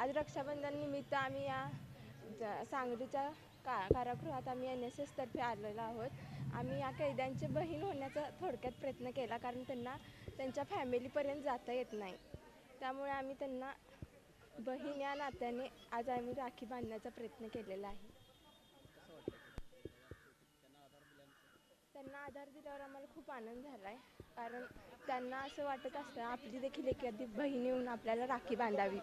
आज रक्षाबंधन निमित्त आम्ही या ज- सांगलीच्या का कारागृहात आम्ही एन एस एसतर्फे आलेलो आहोत. आम्ही या कैद्यांची बहीण होण्याचा थोडक्यात प्रयत्न केला कारण त्यांना त्यांच्या फॅमिलीपर्यंत जाता येत नाही. त्यामुळे आम्ही त्यांना बहीण या नात्याने आज आम्ही राखी बांधण्याचा प्रयत्न केलेला आहे. त्यांना आधार दिल्यावर आम्हाला खूप आनंद झाला आहे कारण त्यांना असं वाटत असतं आपली देखील एखादी बहीण येऊन आपल्याला राखी बांधावी.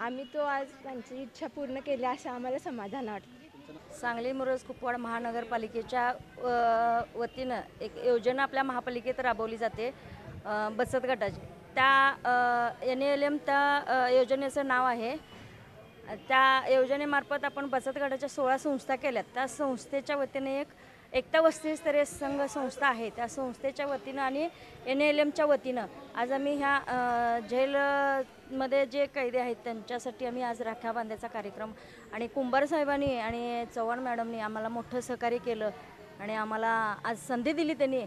आम्ही तो आज त्यांची इच्छा पूर्ण केली असं आम्हाला समाधान वाटतं. सांगली मुरज कुपवाड महानगरपालिकेच्या वतीनं एक योजना आपल्या महापालिकेत राबवली जाते बचत गटाची. त्या एन एल एम त्या योजनेचं नाव आहे. त्या योजनेमार्फत आपण बचत गटाच्या सोळा संस्था केल्यात. त्या संस्थेच्या वतीने एक एकता वस्तीस्तरीय संघ संस्था आहे. त्या संस्थेच्या वतीनं आणि एन एल एमच्या वतीनं आज आम्ही ह्या जेलमध्ये जे कैदी आहेत त्यांच्यासाठी आम्ही आज राख्या बांधायचा कार्यक्रम आणि कुंभार साहेबांनी आणि चव्हाण मॅडमनी आम्हाला मोठं सहकार्य केलं आणि आम्हाला आज संधी दिली त्यांनी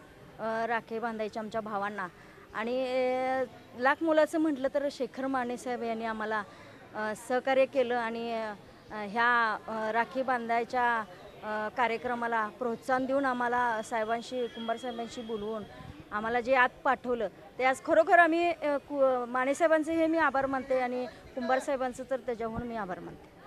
राखी बांधायची आमच्या भावांना. आणि लाख मुलाचं म्हटलं तर शेखर माने साहेब यांनी आम्हाला सहकार्य केलं आणि ह्या राखी बांधायच्या कार्यक्रमाला प्रोत्साहन देऊन आम्हाला साहेबांशी कुंभार साहेबांशी बोलवून आम्हाला जे आत पाठवलं ते आज खरोखर आम्ही कु माने साहेबांचे हे मी आभार मानते आणि कुंभारसाहेबांचं तर त्याच्याहून मी आभार मानते.